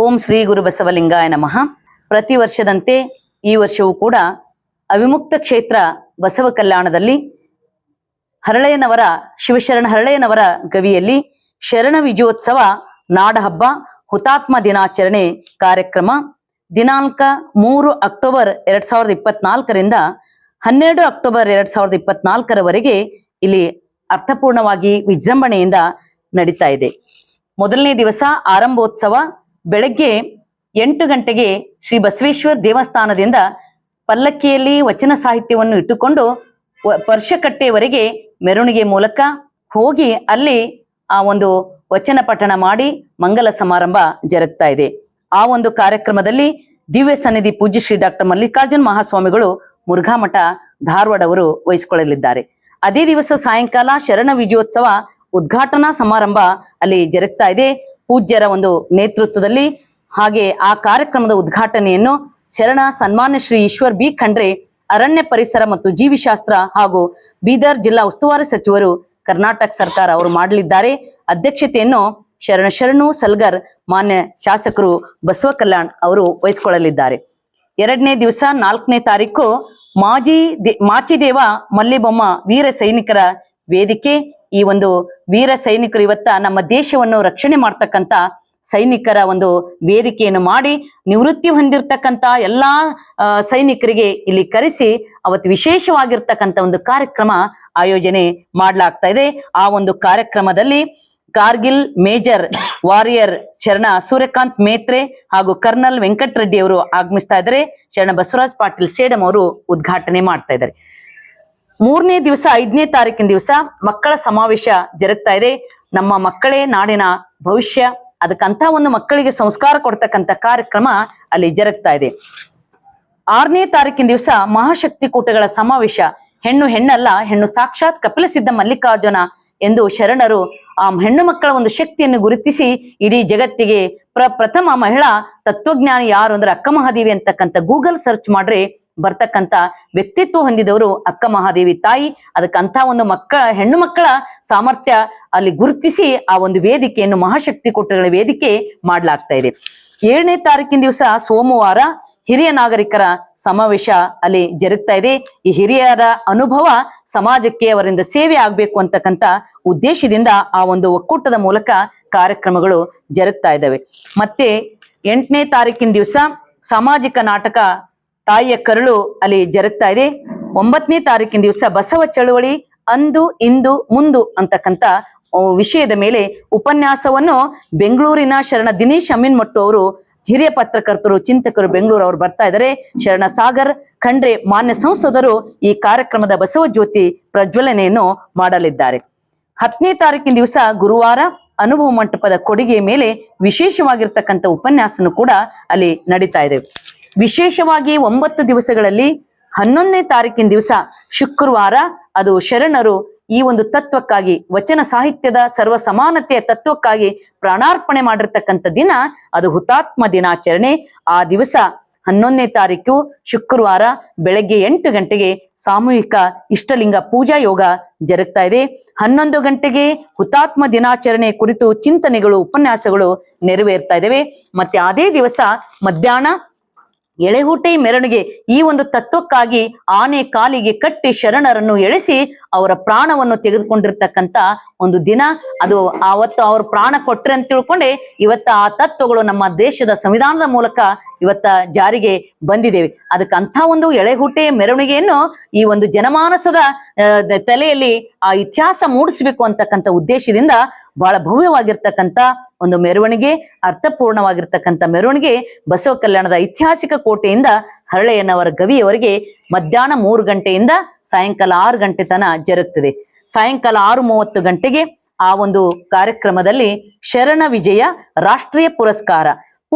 ಓಂ ಶ್ರೀ ಗುರು ಬಸವಲಿಂಗಾಯ ನಮಃ. ಪ್ರತಿ ವರ್ಷದಂತೆ ಈ ವರ್ಷವೂ ಕೂಡ ಅವಿಮುಕ್ತ ಕ್ಷೇತ್ರ ಬಸವ ಕಲ್ಯಾಣದಲ್ಲಿ ಹರಳೆಯನವರ ಶಿವಶರಣ ಹರಳೆಯನವರ ಗವಿಯಲ್ಲಿ ಶರಣ ವಿಜಯೋತ್ಸವ, ನಾಡಹಬ್ಬ, ಹುತಾತ್ಮ ದಿನಾಚರಣೆ ಕಾರ್ಯಕ್ರಮ. ದಿನಾಂಕ ಮೂರು ಅಕ್ಟೋಬರ್ ಎರಡ್ ಸಾವಿರದ ಇಪ್ಪತ್ನಾಲ್ಕರಿಂದ ಹನ್ನೆರಡು ಅಕ್ಟೋಬರ್ ಎರಡ್ ಸಾವಿರದ ಇಪ್ಪತ್ನಾಲ್ಕರವರೆಗೆ ಇಲ್ಲಿ ಅರ್ಥಪೂರ್ಣವಾಗಿ ವಿಜೃಂಭಣೆಯಿಂದ ನಡೀತಾ ಇದೆ. ಮೊದಲನೇ ದಿವಸ ಆರಂಭೋತ್ಸವ ಬೆಳಗ್ಗೆ ಎಂಟು ಗಂಟೆಗೆ ಶ್ರೀ ಬಸವೇಶ್ವರ ದೇವಸ್ಥಾನದಿಂದ ಪಲ್ಲಕ್ಕಿಯಲ್ಲಿ ವಚನ ಸಾಹಿತ್ಯವನ್ನು ಇಟ್ಟುಕೊಂಡು ಪರ್ಷಕಟ್ಟೆವರೆಗೆ ಮೆರವಣಿಗೆ ಮೂಲಕ ಹೋಗಿ ಅಲ್ಲಿ ಆ ಒಂದು ವಚನ ಪಠಣ ಮಾಡಿ ಮಂಗಲ ಸಮಾರಂಭ ಜರುಗ್ತಾ ಇದೆ. ಆ ಒಂದು ಕಾರ್ಯಕ್ರಮದಲ್ಲಿ ದಿವ್ಯ ಸನ್ನಿಧಿ ಪೂಜ್ಯ ಶ್ರೀ ಡಾಕ್ಟರ್ ಮಲ್ಲಿಕಾರ್ಜುನ್ ಮಹಾಸ್ವಾಮಿಗಳು ಮುರುಘಾಮಠ ಧಾರವಾಡ ಅವರು ವಹಿಸಿಕೊಳ್ಳಲಿದ್ದಾರೆ. ಅದೇ ದಿವಸ ಸಾಯಂಕಾಲ ಶರಣ ವಿಜಯೋತ್ಸವ ಉದ್ಘಾಟನಾ ಸಮಾರಂಭ ಅಲ್ಲಿ ಜರುಗ್ತಾ ಇದೆ. ಪೂಜ್ಯರ ಒಂದು ನೇತೃತ್ವದಲ್ಲಿ ಹಾಗೆ ಆ ಕಾರ್ಯಕ್ರಮದ ಉದ್ಘಾಟನೆಯನ್ನು ಶರಣ ಸನ್ಮಾನ್ಯ ಶ್ರೀ ಈಶ್ವರ್ ಬಿ ಖಂಡ್ರೆ, ಅರಣ್ಯ ಪರಿಸರ ಮತ್ತು ಜೀವಿಶಾಸ್ತ್ರ ಹಾಗೂ ಬೀದರ್ ಜಿಲ್ಲಾ ಉಸ್ತುವಾರಿ ಸಚಿವರು ಕರ್ನಾಟಕ ಸರ್ಕಾರ ಅವರು ಮಾಡಲಿದ್ದಾರೆ. ಅಧ್ಯಕ್ಷತೆಯನ್ನು ಶರಣ ಶರಣು ಸಲ್ಗರ್, ಮಾನ್ಯ ಶಾಸಕರು ಬಸವ ಕಲ್ಯಾಣ್ ಅವರು ವಹಿಸಿಕೊಳ್ಳಲಿದ್ದಾರೆ. ಎರಡನೇ ದಿವಸ ನಾಲ್ಕನೇ ತಾರೀಕು ಮಾಜಿ ಮಾಚಿದೇವ ಮಲ್ಲಿಬೊಮ್ಮ ವೀರ ಸೈನಿಕರ ವೇದಿಕೆ ಈ ಒಂದು ವೀರ ಸೈನಿಕರು ಇವತ್ತ ನಮ್ಮ ದೇಶವನ್ನು ರಕ್ಷಣೆ ಮಾಡ್ತಕ್ಕಂತ ಸೈನಿಕರ ಒಂದು ವೇದಿಕೆಯನ್ನು ಮಾಡಿ ನಿವೃತ್ತಿ ಹೊಂದಿರತಕ್ಕಂತ ಎಲ್ಲಾ ಸೈನಿಕರಿಗೆ ಇಲ್ಲಿ ಕರೆಸಿ ಅವತ್ತು ವಿಶೇಷವಾಗಿರ್ತಕ್ಕಂಥ ಒಂದು ಕಾರ್ಯಕ್ರಮ ಆಯೋಜನೆ ಮಾಡಲಾಗ್ತಾ ಇದೆ. ಆ ಒಂದು ಕಾರ್ಯಕ್ರಮದಲ್ಲಿ ಕಾರ್ಗಿಲ್ ಮೇಜರ್ ವಾರಿಯರ್ ಶರಣ ಸೂರ್ಯಕಾಂತ್ ಮೇತ್ರೆ ಹಾಗೂ ಕರ್ನಲ್ ವೆಂಕಟರೆಡ್ಡಿ ಅವರು ಆಗಮಿಸ್ತಾ ಇದ್ದಾರೆ. ಶರಣ ಬಸವರಾಜ್ ಪಾಟೀಲ್ ಸೇಡಂ ಅವರು ಉದ್ಘಾಟನೆ ಮಾಡ್ತಾ ಇದ್ದಾರೆ. ಮೂರನೇ ದಿವಸ, ಐದನೇ ತಾರೀಕಿನ ದಿವಸ ಮಕ್ಕಳ ಸಮಾವೇಶ ಜರುಗ್ತಾ ಇದೆ. ನಮ್ಮ ಮಕ್ಕಳೇ ನಾಡಿನ ಭವಿಷ್ಯ ಅದಕ್ಕಂತ ಒಂದು ಮಕ್ಕಳಿಗೆ ಸಂಸ್ಕಾರ ಕೊಡ್ತಕ್ಕಂಥ ಕಾರ್ಯಕ್ರಮ ಅಲ್ಲಿ ಜರುಗ್ತಾ ಇದೆ. ಆರನೇ ತಾರೀಕಿನ ದಿವಸ ಮಹಾಶಕ್ತಿ ಕೂಟಗಳ ಸಮಾವೇಶ. ಹೆಣ್ಣು ಹೆಣ್ಣಲ್ಲ, ಹೆಣ್ಣು ಸಾಕ್ಷಾತ್ ಕಪಿಲಸಿದ್ಧ ಮಲ್ಲಿಕಾರ್ಜುನ ಎಂದು ಶರಣರು ಆ ಹೆಣ್ಣು ಮಕ್ಕಳ ಒಂದು ಶಕ್ತಿಯನ್ನು ಗುರುತಿಸಿ ಇಡೀ ಜಗತ್ತಿಗೆ ಪ್ರ, ಪ್ರಥಮ ಮಹಿಳಾ ತತ್ವಜ್ಞಾನಿ ಯಾರು ಅಂದ್ರೆ ಅಕ್ಕ ಮಹಾದೇವಿ ಅಂತಕ್ಕಂಥ ಗೂಗಲ್ ಸರ್ಚ್ ಮಾಡ್ರೆ ಬರ್ತಕ್ಕಂತ ವ್ಯಕ್ತಿತ್ವ ಹೊಂದಿದವರು ಅಕ್ಕ ಮಹಾದೇವಿ ತಾಯಿ. ಅದಕ್ಕಂತ ಒಂದು ಮಕ್ಕಳ, ಹೆಣ್ಣು ಮಕ್ಕಳ ಸಾಮರ್ಥ್ಯ ಅಲ್ಲಿ ಗುರುತಿಸಿ ಆ ಒಂದು ವೇದಿಕೆಯನ್ನು ಮಹಾಶಕ್ತಿ ಕೊಟ್ಟಗಳ ವೇದಿಕೆ ಮಾಡಲಾಗ್ತಾ ಇದೆ. ಏಳನೇ ತಾರೀಕಿನ ದಿವಸ ಸೋಮವಾರ ಹಿರಿಯ ನಾಗರಿಕರ ಸಮಾವೇಶ ಅಲ್ಲಿ ಜರುಗ್ತಾ ಇದೆ. ಈ ಹಿರಿಯರ ಅನುಭವ ಸಮಾಜಕ್ಕೆ ಅವರಿಂದ ಸೇವೆ ಆಗ್ಬೇಕು ಅಂತಕ್ಕಂತ ಉದ್ದೇಶದಿಂದ ಆ ಒಂದು ಒಕ್ಕೂಟದ ಮೂಲಕ ಕಾರ್ಯಕ್ರಮಗಳು ಜರುಗ್ತಾ ಇದ್ದಾವೆ. ಮತ್ತೆ ಎಂಟನೇ ತಾರೀಕಿನ ದಿವಸ ಸಾಮಾಜಿಕ ನಾಟಕ ತಾಯಿಯ ಕರುಳು ಅಲ್ಲಿ ಜರುಗ್ತಾ ಇದೆ. ಒಂಬತ್ತನೇ ತಾರೀಕಿನ ದಿವಸ ಬಸವ ಚಳುವಳಿ, ಅಂದು, ಇಂದು, ಮುಂದು ಅಂತಕ್ಕಂತ ವಿಷಯದ ಮೇಲೆ ಉಪನ್ಯಾಸವನ್ನು ಬೆಂಗಳೂರಿನ ಶರಣ ದಿನೇಶ್ ಅಮೀನ್ಮಟ್ಟು ಅವರು ಹಿರಿಯ ಪತ್ರಕರ್ತರು, ಚಿಂತಕರು ಬೆಂಗಳೂರು ಅವರು ಬರ್ತಾ ಇದ್ದಾರೆ. ಶರಣ ಸಾಗರ್, ಖಂಡ್ರೆ ಮಾನ್ಯ ಸಂಸದರು ಈ ಕಾರ್ಯಕ್ರಮದ ಬಸವ ಜ್ಯೋತಿ ಪ್ರಜ್ವಲನೆಯನ್ನು ಮಾಡಲಿದ್ದಾರೆ. ಹತ್ತನೇ ತಾರೀಕಿನ ದಿವಸ ಗುರುವಾರ ಅನುಭವ ಮಂಟಪದ ಕೊಡುಗೆ ಮೇಲೆ ವಿಶೇಷವಾಗಿರ್ತಕ್ಕಂಥ ಉಪನ್ಯಾಸನು ಕೂಡ ಅಲ್ಲಿ ನಡೀತಾ ಇದೆ. ವಿಶೇಷವಾಗಿ ಒಂಬತ್ತು ದಿವಸಗಳಲ್ಲಿ ಹನ್ನೊಂದನೇ ತಾರೀಕಿನ ದಿವಸ ಶುಕ್ರವಾರ, ಅದು ಶರಣರು ಈ ಒಂದು ತತ್ವಕ್ಕಾಗಿ, ವಚನ ಸಾಹಿತ್ಯದ ಸರ್ವ ಸಮಾನತೆಯ ತತ್ವಕ್ಕಾಗಿ ಪ್ರಾಣಾರ್ಪಣೆ ಮಾಡಿರ್ತಕ್ಕಂಥ ದಿನ, ಅದು ಹುತಾತ್ಮ ದಿನಾಚರಣೆ. ಆ ದಿವಸ ಹನ್ನೊಂದನೇ ತಾರೀಕು ಶುಕ್ರವಾರ ಬೆಳಗ್ಗೆ ಎಂಟು ಗಂಟೆಗೆ ಸಾಮೂಹಿಕ ಇಷ್ಟಲಿಂಗ ಪೂಜಾ ಯೋಗ ಜರುಗ್ತಾ ಇದೆ. ಹನ್ನೊಂದು ಗಂಟೆಗೆ ಹುತಾತ್ಮ ದಿನಾಚರಣೆ ಕುರಿತು ಚಿಂತನೆಗಳು, ಉಪನ್ಯಾಸಗಳು ನೆರವೇರ್ತಾ ಇದ್ದಾವೆ ಮತ್ತೆ ಅದೇ ದಿವಸ ಮಧ್ಯಾಹ್ನ ಎಳೆಹೂಟೆ ಮೆರಣಿಗೆ ಈ ಒಂದು ತತ್ವಕ್ಕಾಗಿ ಆನೆ ಕಾಲಿಗೆ ಕಟ್ಟಿ ಶರಣರನ್ನು ಎಳೆಸಿ ಅವರ ಪ್ರಾಣವನ್ನು ತೆಗೆದುಕೊಂಡಿರ್ತಕ್ಕಂತ ಒಂದು ದಿನ. ಅದು ಆವತ್ತು ಅವ್ರ ಪ್ರಾಣ ಕೊಟ್ರೆ ಅಂತ ತಿಳ್ಕೊಂಡೆ, ಇವತ್ತ ಆ ತತ್ವಗಳು ನಮ್ಮ ದೇಶದ ಸಂವಿಧಾನದ ಮೂಲಕ ಇವತ್ತ ಜಾರಿಗೆ ಬಂದಿದ್ದೇವೆ. ಅದಕ್ಕೆ ಒಂದು ಎಳೆಹುಟ್ಟೆ ಮೆರವಣಿಗೆಯನ್ನು ಈ ಒಂದು ಜನಮಾನಸದ ತಲೆಯಲ್ಲಿ ಆ ಇತಿಹಾಸ ಮೂಡಿಸಬೇಕು ಅಂತಕ್ಕಂಥ ಉದ್ದೇಶದಿಂದ ಬಹಳ ಭವ್ಯವಾಗಿರ್ತಕ್ಕಂಥ ಒಂದು ಮೆರವಣಿಗೆ, ಅರ್ಥಪೂರ್ಣವಾಗಿರ್ತಕ್ಕಂಥ ಮೆರವಣಿಗೆ ಬಸವ ಕಲ್ಯಾಣದ ಐತಿಹಾಸಿಕ ಕೋಟೆಯಿಂದ ಹರಳೆಯನ್ನವರ ಗವಿಯವರಿಗೆ ಮಧ್ಯಾಹ್ನ ಮೂರು ಗಂಟೆಯಿಂದ ಸಾಯಂಕಾಲ ಆರು ಗಂಟೆ ತನ ಜರುಗ್ತದೆ. ಸಾಯಂಕಾಲ ಆರು ಮೂವತ್ತು ಗಂಟೆಗೆ ಆ ಒಂದು ಕಾರ್ಯಕ್ರಮದಲ್ಲಿ ಶರಣ ವಿಜಯ ರಾಷ್ಟ್ರೀಯ ಪುರಸ್ಕಾರ.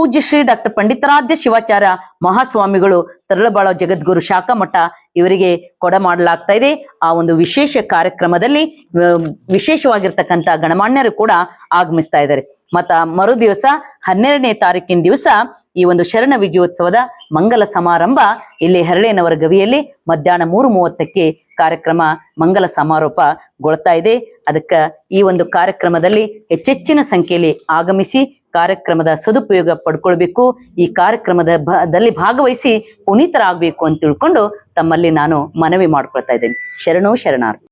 ಪೂಜ್ಯ ಶ್ರೀ ಡಾಕ್ಟರ್ ಪಂಡಿತಾರಾಧ್ಯ ಶಿವಾಚಾರ್ಯ ಮಹಾಸ್ವಾಮಿಗಳು, ತರಳಬಾಳ ಜಗದ್ಗುರು ಶಾಖಮಠ ಇವರಿಗೆ ಕೊಡ ಮಾಡಲಾಗ್ತಾ ಇದೆ. ಆ ಒಂದು ವಿಶೇಷ ಕಾರ್ಯಕ್ರಮದಲ್ಲಿ ವಿಶೇಷವಾಗಿರ್ತಕ್ಕಂಥ ಗಣಮಾನ್ಯರು ಕೂಡ ಆಗಮಿಸ್ತಾ ಇದ್ದಾರೆ. ಮತ್ತ ಮರು ದಿವಸ ಹನ್ನೆರಡನೇ ತಾರೀಕಿನ ದಿವಸ ಈ ಒಂದು ಶರಣ ವಿಜಯೋತ್ಸವದ ಮಂಗಲ ಸಮಾರಂಭ ಇಲ್ಲಿ ಹರಳೇನವರ ಗವಿಯಲ್ಲಿ ಮಧ್ಯಾಹ್ನ ಮೂರು ಮೂವತ್ತಕ್ಕೆ ಕಾರ್ಯಕ್ರಮ ಮಂಗಲ ಸಮಾರೋಪಗೊಳ್ತಾ ಇದೆ. ಅದಕ್ಕೆ ಈ ಒಂದು ಕಾರ್ಯಕ್ರಮದಲ್ಲಿ ಹೆಚ್ಚೆಚ್ಚಿನ ಸಂಖ್ಯೆಯಲ್ಲಿ ಆಗಮಿಸಿ ಕಾರ್ಯಕ್ರಮದ ಸದುಪಯೋಗ ಪಡ್ಕೊಳ್ಬೇಕು. ಈ ಕಾರ್ಯಕ್ರಮದ ಭ- ದಲ್ಲಿ ಭಾಗವಹಿಸಿ ಪುನೀತರಾಗಬೇಕು ಅಂತ ತಿಳ್ಕೊಂಡು ತಮ್ಮಲ್ಲಿ ನಾನು ಮನವಿ ಮಾಡ್ಕೊಳ್ತಾ ಇದ್ದೇನೆ. ಶರಣೋ ಶರಣಾರ್ಥಿ.